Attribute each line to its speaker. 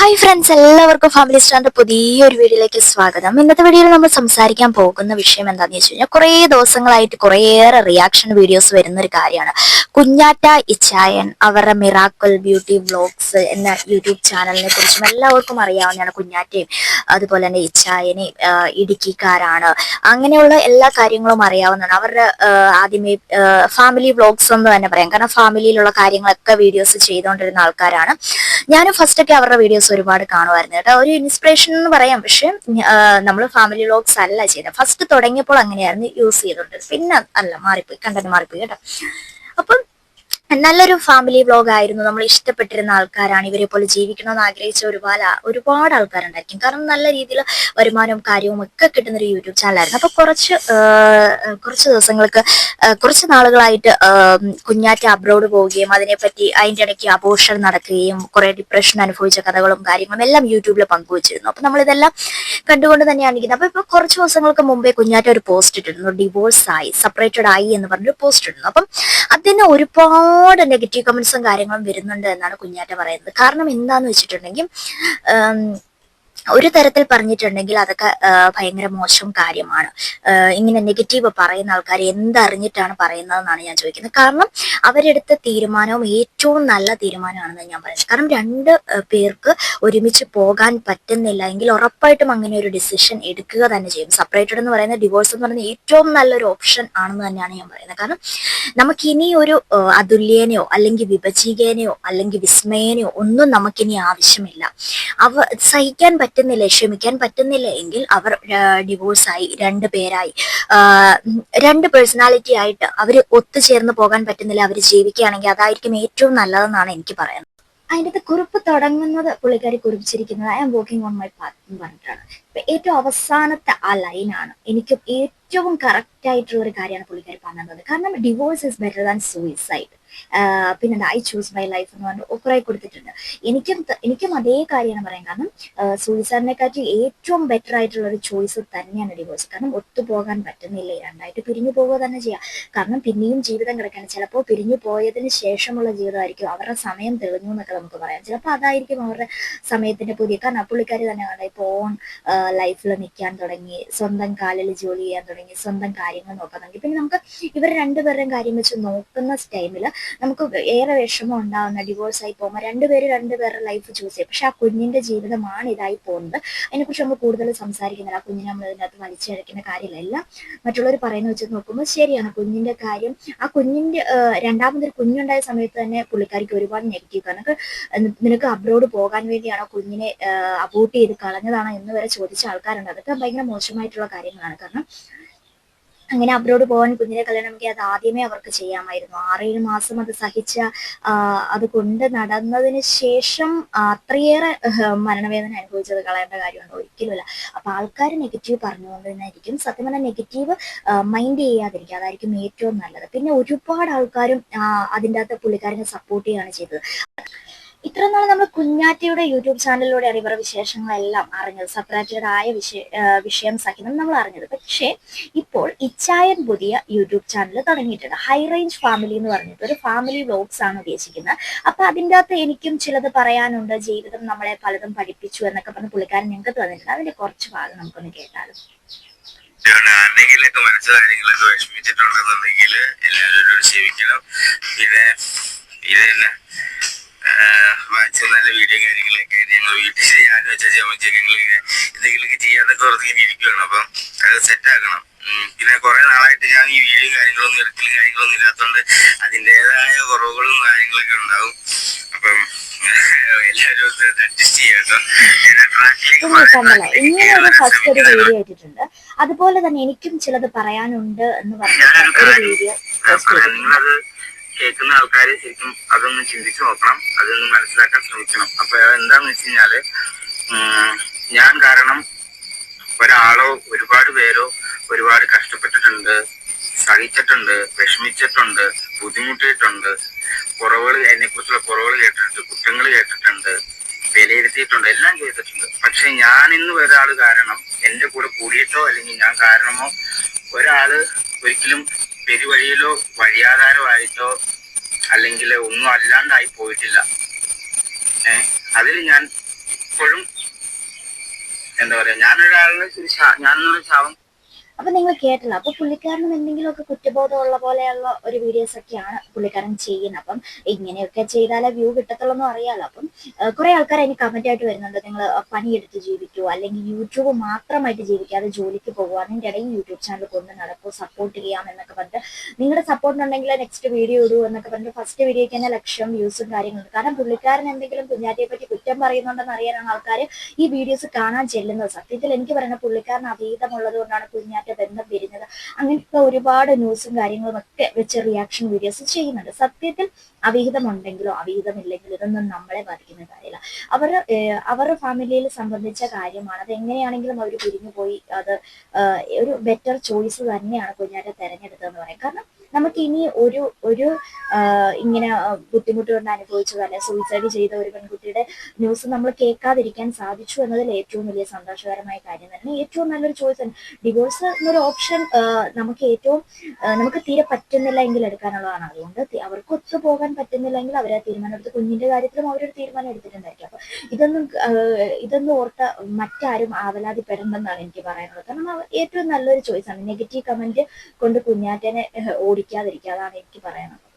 Speaker 1: Hi friends എല്ലാവർക്കും family സ്റ്റാറിന്റെ പുതിയൊരു വീഡിയോയിലേക്ക് സ്വാഗതം. ഇന്നത്തെ വീഡിയോയിൽ നമ്മൾ സംസാരിക്കാൻ പോകുന്ന വിഷയം എന്താണെന്ന് വെച്ച് കഴിഞ്ഞാൽ കുറേ ദിവസങ്ങളായിട്ട് കുറേയേറെ റിയാക്ഷൻ വീഡിയോസ് വരുന്ന ഒരു കാര്യമാണ്. കുഞ്ഞാറ്റ ഇച്ചായൻ അവരുടെ മിറാക്കിൾ ബ്യൂട്ടി വ്ലോഗ്സ് എന്ന യൂട്യൂബ് ചാനലിനെ കുറിച്ചും എല്ലാവർക്കും അറിയാവുന്നതാണ് കുഞ്ഞാറ്റയും അതുപോലെ തന്നെ ഇച്ചായനെയും ഇടുക്കിക്കാരാണ്. അങ്ങനെയുള്ള എല്ലാ കാര്യങ്ങളും അറിയാവുന്നതാണ്. അവരുടെ ആദ്യമേ ഫാമിലി വ്ളോഗ്സ് എന്ന് തന്നെ പറയാം. കാരണം ഫാമിലിയിലുള്ള കാര്യങ്ങളൊക്കെ വീഡിയോസ് ചെയ്തുകൊണ്ടിരുന്ന ആൾക്കാരാണ്. ഞാനും ഫസ്റ്റൊക്കെ അവരുടെ വീഡിയോസ് ഒരുപാട് കാണുമായിരുന്നു കേട്ടോ. ഒരു ഇൻസ്പിറേഷൻ എന്ന് പറയാം. പക്ഷെ നമ്മൾ ഫാമിലി വ്ലോഗ്സ് അല്ല ചെയ്തത്. ഫസ്റ്റ് തുടങ്ങിയപ്പോൾ അങ്ങനെയായിരുന്നു യൂസ് ചെയ്തുകൊണ്ട് പിന്നെ അല്ല മാറിപ്പോയി കണ്ടന്റ് മാറിപ്പോയി കേട്ടോ. അപ്പം നല്ലൊരു ഫാമിലി വ്ലോഗ് ആയിരുന്നു. നമ്മൾ ഇഷ്ടപ്പെട്ടിരുന്ന ആൾക്കാരാണ്. ഇവരെ പോലെ ജീവിക്കണമെന്ന് ആഗ്രഹിച്ച ഒരുപാട് ഒരുപാട് ആൾക്കാരുണ്ടായിരിക്കും. കാരണം നല്ല രീതിയിൽ വരുമാനവും കാര്യവും ഒക്കെ കിട്ടുന്ന ഒരു യൂട്യൂബ് ചാനലായിരുന്നു അപ്പൊ കുറച്ച് കുറച്ച് ദിവസങ്ങൾക്ക് കുറച്ച് നാളുകളായിട്ട് കുഞ്ഞാറ്റ അബ്രോഡ് പോവുകയും അതിനെപ്പറ്റി അതിന്റെ ഇടയ്ക്ക് ആഘോഷം നടക്കുകയും കുറെ ഡിപ്രഷൻ അനുഭവിച്ച കഥകളും കാര്യങ്ങളും എല്ലാം യൂട്യൂബിൽ പങ്കുവച്ചിരുന്നു. അപ്പൊ നമ്മളിതെല്ലാം കണ്ടുകൊണ്ട് തന്നെയാണ് ഇരിക്കുന്നത്. അപ്പൊ ഇപ്പൊ കുറച്ച് ദിവസങ്ങൾക്ക് മുമ്പേ കുഞ്ഞാറ്റ ഒരു പോസ്റ്റ് ഇട്ടിരുന്നു. ഡിവോഴ്സ് ആയി സെപ്പറേറ്റഡ് ആയി എന്ന് പറഞ്ഞൊരു പോസ്റ്റ് ഇടുന്നു അപ്പം അതിന് ഒരുപാട് നെഗറ്റീവ് കമന്റ്സും കാര്യങ്ങളും വരുന്നുണ്ട് എന്നാണ് കുഞ്ഞാറ്റ പറയുന്നത്. കാരണം എന്താന്ന് വെച്ചിട്ടുണ്ടെങ്കിൽ ഒരു തരത്തിൽ പറഞ്ഞിട്ടുണ്ടെങ്കിൽ അതൊക്കെ ഭയങ്കര മോശം കാര്യമാണ്. ഇങ്ങനെ നെഗറ്റീവ് പറയുന്ന ആൾക്കാർ എന്തറിഞ്ഞിട്ടാണ് പറയുന്നതെന്നാണ് ഞാൻ ചോദിക്കുന്നത്. കാരണം അവരെടുത്ത തീരുമാനവും ഏറ്റവും നല്ല തീരുമാനമാണെന്ന് ഞാൻ പറയുന്നത്. കാരണം രണ്ട് പേർക്ക് ഒരുമിച്ച് പോകാൻ പറ്റുന്നില്ല എങ്കിൽ ഉറപ്പായിട്ടും അങ്ങനെ ഒരു ഡിസിഷൻ എടുക്കുക തന്നെ ചെയ്യും. സെപ്പറേറ്റഡ് എന്ന് പറയുന്ന ഡിവോഴ്സ് എന്ന് പറയുന്ന ഏറ്റവും നല്ലൊരു ഓപ്ഷൻ ആണെന്ന് തന്നെയാണ് ഞാൻ പറയുന്നത്. കാരണം നമുക്ക് ഇനി ഒരു അതുല്യേനയോ അല്ലെങ്കിൽ വിഭജീകേനയോ അല്ലെങ്കിൽ വിസ്മയനെയോ ഒന്നും നമുക്കിനി ആവശ്യമില്ല. അവ സഹിക്കാൻ പറ്റുന്നില്ല ക്ഷമിക്കാൻ പറ്റുന്നില്ല എങ്കിൽ അവർ ഡിവോഴ്സായി രണ്ട് പേരായി. രണ്ട് പേഴ്സണാലിറ്റി ആയിട്ട് അവർ ഒത്തുചേർന്ന് പോകാൻ പറ്റുന്നില്ല അവർ ജീവിക്കുകയാണെങ്കിൽ അതായിരിക്കും ഏറ്റവും നല്ലതെന്നാണ് എനിക്ക് പറയുന്നത് അതിന്റെ കുറിപ്പ് തുടങ്ങുന്നത് പുള്ളിക്കാരി കുറിപ്പിച്ചിരിക്കുന്നത് I am walking on my path എന്ന് പറഞ്ഞിട്ടാണ്. ഇപ്പൊ ഏറ്റവും അവസാനത്തെ ആ ലൈനാണ് എനിക്ക് ഏറ്റവും കറക്റ്റ് ആയിട്ടുള്ള ഒരു കാര്യമാണ് പുള്ളിക്കാരി പറഞ്ഞത്. കാരണം divorce is better than suicide പിന്നെ ഐ ചൂസ് മൈ ലൈഫ് എന്ന് പറഞ്ഞു കുറെ കൊടുത്തിട്ടുണ്ട്. എനിക്കും എനിക്കും അതേ കാര്യമാണ് പറയാൻ കാരണം സൂയിസൈഡിനെ കാട്ടി ഏറ്റവും ബെറ്റർ ആയിട്ടുള്ള ഒരു ചോയ്സ് തന്നെയാണ് ഡിവോഴ്സ് കാരണം ഒത്തുപോകാൻ പറ്റുന്നില്ല. രണ്ടായിട്ട് പിരിഞ്ഞു പോവുക തന്നെ ചെയ്യാം. കാരണം പിന്നെയും ജീവിതം കിടക്കാണ്. ചിലപ്പോൾ പിരിഞ്ഞു പോയതിന് ശേഷമുള്ള ജീവിതമായിരിക്കും. അവരുടെ സമയം തെളിഞ്ഞു എന്നൊക്കെ നമുക്ക് പറയാം. ചിലപ്പോൾ അതായിരിക്കും അവരുടെ സമയത്തിന്റെ പുതിയ കാരണം പുള്ളിക്കാരി തന്നെ കണ്ട ഇപ്പോൾ ഓൺ ലൈഫിൽ നിൽക്കാൻ തുടങ്ങി സ്വന്തം കാലിൽ ജോലി ചെയ്യാൻ തുടങ്ങി സ്വന്തം കാര്യങ്ങൾ നോക്കാൻ തുടങ്ങി. പിന്നെ നമുക്ക് ഇവർ രണ്ടുപേരുടെയും കാര്യം വെച്ച് നോക്കുന്ന ടൈമിൽ നമുക്ക് ഏറെ വിഷമം ഉണ്ടാവുന്ന ഡിവോഴ്സ് ആയി പോകുമ്പോൾ രണ്ടുപേര് രണ്ടുപേരുടെ ലൈഫ് ചൂസ് ചെയ്യും. പക്ഷെ ആ കുഞ്ഞിന്റെ ജീവിതമാണ് ഇതായി പോകുന്നത്. അതിനെക്കുറിച്ച് നമ്മൾ കൂടുതൽ സംസാരിക്കുന്നില്ല. ആ കുഞ്ഞിനെ നമ്മൾ ഇതിനകത്ത് വലിച്ചഴക്കുന്ന കാര്യമല്ല മറ്റുള്ളവർ പറയുന്ന വെച്ച് നോക്കുമ്പോൾ ശരിയാണ്. കുഞ്ഞിന്റെ കാര്യം ആ കുഞ്ഞിന്റെ രണ്ടാമതൊരു കുഞ്ഞുണ്ടായ സമയത്ത് തന്നെ പുള്ളിക്കാരിക്ക് ഒരുപാട് നെഗറ്റീവ് കാരണം നിനക്ക് അബ്രോഡ് പോകാൻ വേണ്ടിയാണോ കുഞ്ഞിനെ അബോട്ട് ചെയ്ത് കളഞ്ഞതാണോ എന്ന് വരെ ചോദിച്ച ആൾക്കാരുണ്ട്. അതൊക്കെ ഭയങ്കര മോശമായിട്ടുള്ള കാര്യങ്ങളാണ്. കാരണം അങ്ങനെ അബ്രോഡ് പോകാൻ കുഞ്ഞിനെ കല്യാണമെങ്കിൽ അത് ആദ്യമേ അവർക്ക് ചെയ്യാമായിരുന്നു. ആറേഴ് മാസം അത് സഹിച്ച അത് കൊണ്ട് നടന്നതിന് ശേഷം അത്രയേറെ മരണവേദന അനുഭവിച്ചത് കളയേണ്ട കാര്യമുണ്ട്. ഒരിക്കലുമില്ല. അപ്പൊ ആൾക്കാർ നെഗറ്റീവ് പറഞ്ഞുകൊണ്ട് തന്നെ ആയിരിക്കും സത്യം പറഞ്ഞാൽ നെഗറ്റീവ് മൈൻഡ് ചെയ്യാതിരിക്കുക അതായിരിക്കും ഏറ്റവും നല്ലത്. പിന്നെ ഒരുപാട് ആൾക്കാരും അതിന്റെ അകത്ത് പുള്ളിക്കാരനെ സപ്പോർട്ട് ചെയ്യുകയാണ് ചെയ്തത്. ഇത്ര നാൾ നമ്മൾ കുഞ്ഞാറ്റയുടെ യൂട്യൂബ് ചാനലിലൂടെ ഇവരുടെ വിശേഷങ്ങളെല്ലാം അറിഞ്ഞത് സെപ്പറേറ്റഡ് ആയ വിഷയ വിഷയം സഹിതം നമ്മൾ അറിഞ്ഞത്. പക്ഷേ ഇപ്പോൾ ഇച്ചായൻ പുതിയ യൂട്യൂബ് ചാനൽ തുടങ്ങിയിട്ടുണ്ട്. ഹൈ റേഞ്ച് ഫാമിലി എന്ന് പറഞ്ഞിട്ട് ഒരു ഫാമിലി വ്ലോഗ്സ് ആണ് ഉദ്ദേശിക്കുന്നത്. അപ്പൊ അതിന്റെ അകത്ത് എനിക്കും ചിലത് പറയാനുണ്ട്. ജീവിതം നമ്മളെ പലതും പഠിപ്പിച്ചു എന്നൊക്കെ പറഞ്ഞ് പുള്ളിക്കാരൻ ഞങ്ങൾക്ക് തന്നിട്ടുണ്ട്. അതിന്റെ കുറച്ച് ഭാഗം നമുക്കൊന്ന് കേട്ടാലും.
Speaker 2: വിഷമിച്ചിട്ടുണ്ടെന്നുണ്ടെങ്കിൽ എല്ലാവരും പിന്നെ ഇത് തന്നെ വായിച്ച നല്ല വീഡിയോ കാര്യങ്ങളൊക്കെ ഞങ്ങൾ വീട്ടിൽ ചെയ്യാൻ വെച്ച ചമച്ചൊക്കെ ഞങ്ങളിങ്ങനെ എന്തെങ്കിലുമൊക്കെ ചെയ്യാന്നൊക്കെ പറഞ്ഞിങ്ങനെ ഇരിക്കുകയാണ് അപ്പം അത് സെറ്റ് ആക്കണം. ഉം. പിന്നെ കുറെ നാളായിട്ട് ഞാൻ ഈ വീഡിയോ കാര്യങ്ങളൊന്നും എടുക്കലും കാര്യങ്ങളൊന്നും ഇല്ലാത്തതുകൊണ്ട് അതിന്റെതായ കുറവുകളും കാര്യങ്ങളൊക്കെ ഉണ്ടാവും. അപ്പം
Speaker 1: ഇങ്ങനെ ഒരു ഫസ്റ്റ് ഒരു വീഡിയോ ഇട്ടിട്ടുണ്ട് അതുപോലെ തന്നെ എനിക്കും ചിലത് പറയാനുണ്ട് എന്ന് പറഞ്ഞ ഒരു വീഡിയോ
Speaker 2: കേൾക്കുന്ന ആൾക്കാർ ശരിക്കും അതൊന്ന് ചിന്തിച്ചു നോക്കണം അതൊന്ന് മനസ്സിലാക്കാൻ ശ്രമിക്കണം. അപ്പൊ എന്താന്ന് വെച്ച് കഴിഞ്ഞാൽ ഞാൻ കാരണം ഒരാളോ ഒരുപാട് പേരോ ഒരുപാട് കഷ്ടപ്പെട്ടിട്ടുണ്ട് സഹിച്ചിട്ടുണ്ട് വിഷമിച്ചിട്ടുണ്ട് ബുദ്ധിമുട്ടിയിട്ടുണ്ട് കുറവുകൾ എന്നെ കുറിച്ചുള്ള കുറവുകൾ കേട്ടിട്ടുണ്ട് കുറ്റങ്ങൾ കേട്ടിട്ടുണ്ട് വിലയിരുത്തിയിട്ടുണ്ട് എല്ലാം ചെയ്തിട്ടുണ്ട്. പക്ഷെ ഞാൻ ഇന്ന് ഒരാൾ കാരണം എന്റെ കൂടെ കൂടിയിട്ടോ അല്ലെങ്കിൽ ഞാൻ കാരണമോ ഒരാൾ ഒരിക്കലും പെരുവഴിയിലോ വഴിയാധാരമായിട്ടോ അല്ലെങ്കിൽ ഒന്നും അല്ലാണ്ടായി പോയിട്ടില്ല. ഏഹ് അതിൽ ഞാൻ ഇപ്പോഴും എന്താ പറയാ ഞാനൊരാളെ ഞാനൊരു ശാപം
Speaker 1: അപ്പൊ നിങ്ങൾ കേട്ടില്ല. അപ്പൊ പുള്ളിക്കാരനും എന്തെങ്കിലുമൊക്കെ കുറ്റബോധമുള്ള പോലെയുള്ള ഒരു വീഡിയോസ് ഒക്കെയാണ് പുള്ളിക്കാരൻ ചെയ്യുന്നത്. അപ്പം ഇങ്ങനെയൊക്കെ ചെയ്താലേ വ്യൂ കിട്ടത്തുള്ളൂ എന്ന് അറിയാലോ. അപ്പം കുറെ ആൾക്കാർ അതിന് കമന്റ് ആയിട്ട് വരുന്നുണ്ട്. നിങ്ങൾ പണിയെടുത്ത് ജീവിക്കുക അല്ലെങ്കിൽ യൂട്യൂബ് മാത്രമായിട്ട് ജീവിക്കാതെ ജോലിക്ക് പോകുക അതിന്റെ ഇടയിൽ യൂട്യൂബ് ചാനൽ കൊണ്ട് നടക്കുക സപ്പോർട്ട് ചെയ്യാം എന്നൊക്കെ പറഞ്ഞിട്ട് നിങ്ങളുടെ സപ്പോർട്ട് ഉണ്ടെങ്കിൽ നെക്സ്റ്റ് വീഡിയോ ഇടൂ എന്നൊക്കെ പറഞ്ഞിട്ട് ഫസ്റ്റ് വീഡിയോയ്ക്ക് തന്നെ ലക്ഷം വ്യൂസും കാര്യങ്ങളും കാരണം പുള്ളിക്കാരൻ എന്തെങ്കിലും കുഞ്ഞാറ്റിയെ പറ്റി കുറ്റം പറയുന്നുണ്ടെന്ന് അറിയാനാണ് ആൾക്കാർ ഈ വീഡിയോസ് കാണാൻ ചെല്ലുന്നത്. സത്യത്തിൽ എനിക്ക് പറയുന്ന പുള്ളിക്കാരൻ അതീതമുള്ളത് കൊണ്ടാണ് കുഞ്ഞാറ്റ ബന്ധം പിരിഞ്ഞത്. അങ്ങനെയൊക്കെ ഒരുപാട് ന്യൂസും കാര്യങ്ങളും ഒക്കെ വെച്ച് റിയാക്ഷൻ വീഡിയോസ് ചെയ്യുന്നുണ്ട്. സത്യത്തിൽ അവിഹിതമുണ്ടെങ്കിലോ അവിഹിതമില്ലെങ്കിലോ ഇതൊന്നും നമ്മളെ ബാധിക്കുന്ന കാര്യമില്ല. അവർ അവരുടെ ഫാമിലിയിൽ സംബന്ധിച്ച കാര്യമാണ്. അത് എങ്ങനെയാണെങ്കിലും അവർ പിരിഞ്ഞു പോയി അത് ഒരു ബെറ്റർ ചോയ്സ് തന്നെയാണ് കുഞ്ഞാറ്റ തെരഞ്ഞെടുത്തതെന്ന് പറയാം. കാരണം നമുക്ക് ഇനി ഒരു ഒരു ഇങ്ങനെ ബുദ്ധിമുട്ട് കൊണ്ട് അനുഭവിച്ചത് അല്ലെ സൂയിസൈഡ് ചെയ്ത ഒരു പെൺകുട്ടിയുടെ ന്യൂസ് നമ്മൾ കേൾക്കാതിരിക്കാൻ സാധിച്ചു എന്നതിൽ ഏറ്റവും വലിയ സന്തോഷകരമായ കാര്യം തന്നെ. ഏറ്റവും നല്ലൊരു ചോയ്സ് ആണ്. ഡിവോഴ്സ് എന്നൊരു ഓപ്ഷൻ നമുക്ക് ഏറ്റവും നമുക്ക് തീരെ പറ്റുന്നില്ല എങ്കിൽ എടുക്കാനുള്ളതാണ്. അതുകൊണ്ട് അവർക്ക് ഒത്തുപോകാൻ പറ്റുന്നില്ലെങ്കിൽ അവരെ തീരുമാനം എടുത്ത് കുഞ്ഞിന്റെ കാര്യത്തിലും അവരൊരു തീരുമാനം എടുത്തിട്ടുണ്ടായിരിക്കും. അപ്പൊ ഇതൊന്നും ഇതൊന്നും ഓർത്ത മറ്റാരും ആവലാതിപ്പെടണമെന്നാണ് എനിക്ക് പറയാനുള്ളത്. കാരണം ഏറ്റവും നല്ലൊരു ചോയ്സ് ആണ്. നെഗറ്റീവ് കമന്റ് കൊണ്ട് കുഞ്ഞാറ്റനെ ഏഹ്, ഓടിക്കാതിരിക്കുക അതാണ് എനിക്ക് പറയാനുള്ളത്.